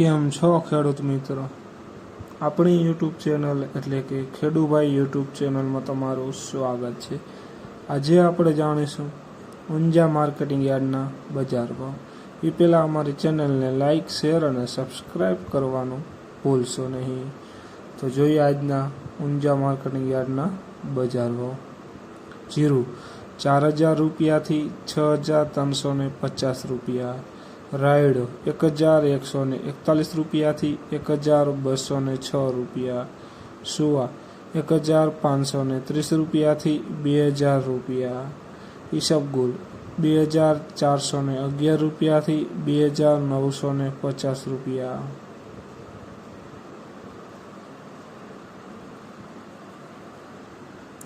કેમ છો ખેડૂત મિત્રો? આપણી યુટ્યુબ ચેનલ એટલે કે ખેડૂભાઈ યુટ્યુબ ચેનલમાં તમારું સ્વાગત છે. આજે આપણે જાણીશું ઊંઝા માર્કેટિંગ યાર્ડના બજાર ભાવ. એ પહેલાં અમારી ચેનલને લાઇક શેર અને સબસ્ક્રાઈબ કરવાનું ભૂલશો નહીં. તો જોઈએ આજના ઊંઝા માર્કેટિંગ યાર્ડના બજાર ભાવ. જીરું ચાર હજાર રૂપિયાથી છ હજાર ત્રણસો પચાસ રૂપિયા. રાયડો એક હજાર એકસો ને એકતાલીસ રૂપિયાથી એક હજાર બસો ને છ રૂપિયા. સુવા એક હજાર પાંચસો ને ત્રીસ રૂપિયાથી બે હજાર રૂપિયા. ઈસબગુલ બે હજાર ચારસો ને અગિયાર રૂપિયાથી બે હજાર નવસો ને પચાસ રૂપિયા.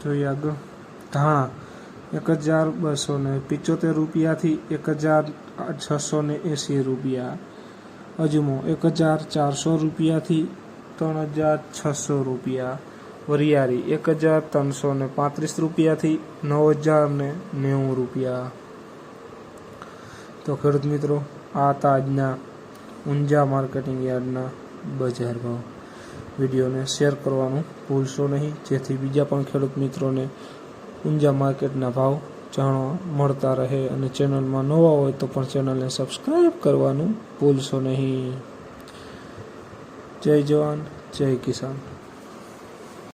જોઈએ આગળ. ધાણા એક હજાર બસો ને પિચોતેર રૂપિયાથી એક હજાર છસો ને એંસી રૂપિયા. અજમો એક હજાર ચારસો રૂપિયાથી ત્રણ હજાર છસો રૂપિયા. વરિયાળી એક હજાર ત્રણસો ને પાંત્રીસ રૂપિયાથી નવ હજાર ને નેવું રૂપિયા. તો ખેડૂત મિત્રો, આ હતા આજના ઊંઝા માર્કેટિંગ યાર્ડના બજાર ભાવ. વિડીયોને શેર કરવાનું ભૂલશો નહીં. જેથી બીજા પણ ખેડૂત મિત્રોને ઊંઝા માર્કેટના ભાવ જાણવા મળતા રહે અને ચેનલમાં નવા હોય તો પણ ચેનલને સબસ્ક્રાઈબ કરવાનું ભૂલશો નહીં. જય જવાન, જય કિસાન.